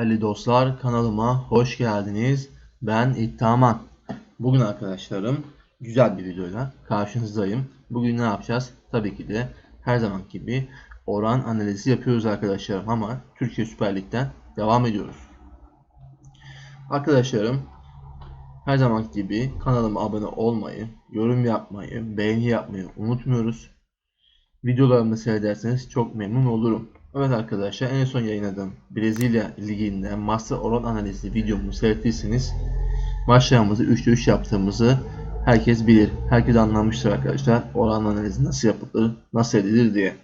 Değerli dostlar kanalıma hoş geldiniz. Ben İttaman. Bugün arkadaşlarım güzel bir videoyla karşınızdayım. Bugün ne yapacağız? Tabii ki de her zaman gibi oran analizi yapıyoruz arkadaşlarım ama Türkiye Süper Lig'den devam ediyoruz. Arkadaşlarım her zaman gibi kanalıma abone olmayı, yorum yapmayı, beğeni yapmayı unutmuyoruz. Videolarımı seyrederseniz çok memnun olurum. Evet arkadaşlar en son yayınladığım Brezilya Ligi'nde master oran analizi videomu seyrettiyseniz maçlarımızı 3'te 3 yaptığımızı herkes bilir. Herkes anlamıştır arkadaşlar oran analizi nasıl yapılır, nasıl edilir diye.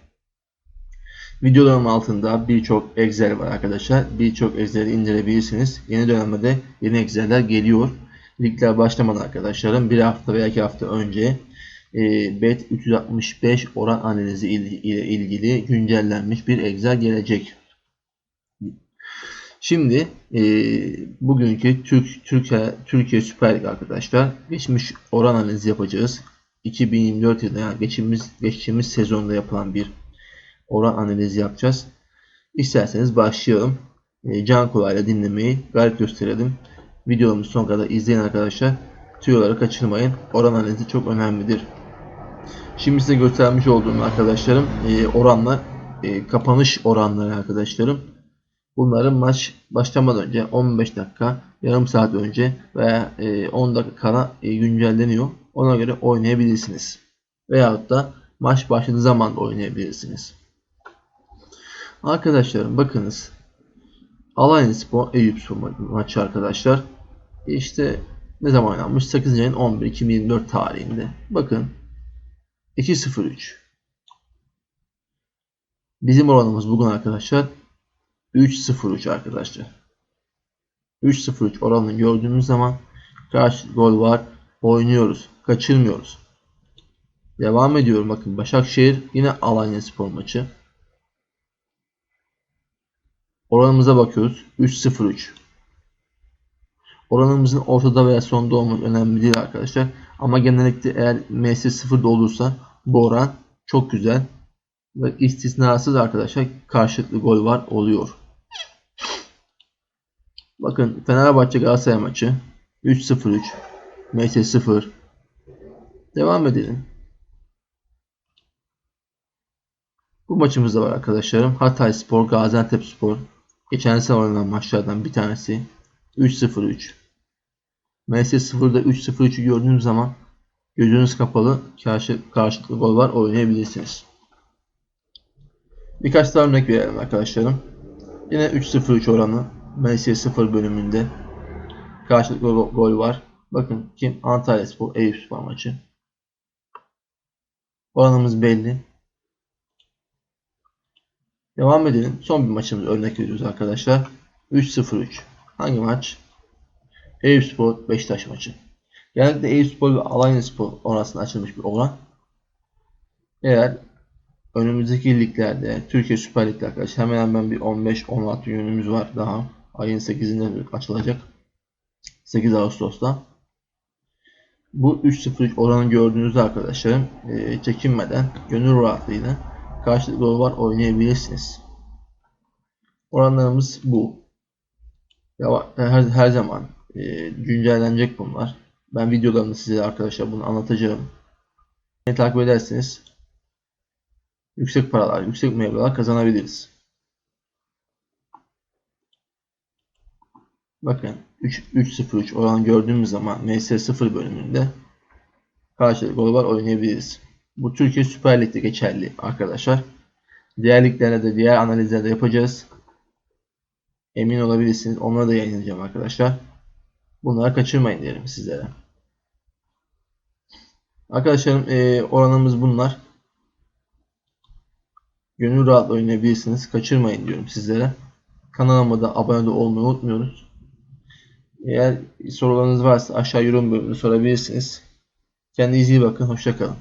Videolarım altında birçok Excel var arkadaşlar. Birçok Excel'i indirebilirsiniz. Yeni dönemde de yeni Excel'ler geliyor. Ligler başlamadan arkadaşlarım bir hafta veya iki hafta önce BET 365 oran analizi ile ilgili güncellenmiş bir Excel gelecek. Şimdi e, bugünkü Türk Türkiye Türkiye Süper Lig arkadaşlar geçmiş oran analizi yapacağız. 2024 yılında yani geçtiğimiz geçtiğimiz sezonda yapılan bir oran analizi yapacağız. İsterseniz başlayalım. E, can kulağıyla dinlemeyi gayret gösterelim. Videomuzu son kadar izleyin arkadaşlar. Tüyoları kaçırmayın. Oran analizi çok önemlidir. Şimdi size göstermiş olduğum arkadaşlarım e, oranlar e, kapanış oranları arkadaşlarım. Bunların maç başlamadan önce 15 dakika, yarım saat önce veya e, 10 dakika kala e, güncelleniyor. Ona göre oynayabilirsiniz. Veyahut da maç başladığı zaman da oynayabilirsiniz. Arkadaşlarım bakınız. Alanya Spor Eyüp Spor maçı arkadaşlar. İşte ne zaman oynanmış? 8. ayın 11 2024 tarihinde. Bakın 2.03 Bizim oranımız bugün arkadaşlar 3.03 arkadaşlar. 3.03 oranını gördüğümüz zaman kaç gol var oynuyoruz. Kaçırmıyoruz. Devam ediyorum. Bakın Başakşehir yine Alanya Spor maçı. Oranımıza bakıyoruz. 3.03 Oranımızın ortada veya sonda olması önemli değil arkadaşlar. Ama genellikle eğer MS 0'da olursa bu oran çok güzel. Ve istisnasız arkadaşlar karşılıklı gol var oluyor. Bakın Fenerbahçe Galatasaray maçı 3-0-3 MS 0 Devam edelim. Bu maçımız da var arkadaşlarım. Hatay Spor, Gaziantep Spor. Geçen sene oynanan maçlardan bir tanesi. 3-0-3. MS 0'da 3-0-3'ü gördüğünüz zaman gözünüz kapalı karşı, karşılıklı gol var oynayabilirsiniz. Birkaç daha örnek verelim arkadaşlarım. Yine 3-0-3 oranı MS 0 bölümünde karşılıklı gol, gol var. Bakın kim? Antalya Spor, Eyüp Spor maçı. Oranımız belli. Devam edelim. Son bir maçımız örnek veriyoruz arkadaşlar. 3-0-3. Hangi maç? Eyüpspor Beşiktaş maçı. Genellikle Eyüpspor ve Alanyaspor orasında açılmış bir oran. Eğer önümüzdeki liglerde Türkiye Süper Lig'de arkadaşlar hemen hemen bir 15-16 günümüz var daha. Ayın 8'inde açılacak. 8 Ağustos'ta. Bu 3-0 oranı gördüğünüzde arkadaşlarım e, çekinmeden gönül rahatlığıyla karşılıklı gol var oynayabilirsiniz. Oranlarımız bu. Ya, her, her zaman e, güncellenecek bunlar. Ben videolarımda size arkadaşlar bunu anlatacağım. Beni takip ederseniz yüksek paralar, yüksek meyveler kazanabiliriz. Bakın 3-0-3 oran gördüğümüz zaman MS0 bölümünde karşılıklı gol var oynayabiliriz. Bu Türkiye Süper Lig'de geçerli arkadaşlar. Diğer liglerde de diğer analizlerde yapacağız. Emin olabilirsiniz. Onları da yayınlayacağım arkadaşlar. Bunları kaçırmayın diyelim sizlere. Arkadaşlarım e, oranımız bunlar. Gönül rahatla oynayabilirsiniz. Kaçırmayın diyorum sizlere. Kanalıma da abone olmayı unutmuyoruz. Eğer sorularınız varsa aşağı yorum bölümünde sorabilirsiniz. Kendinize iyi bakın. Hoşçakalın.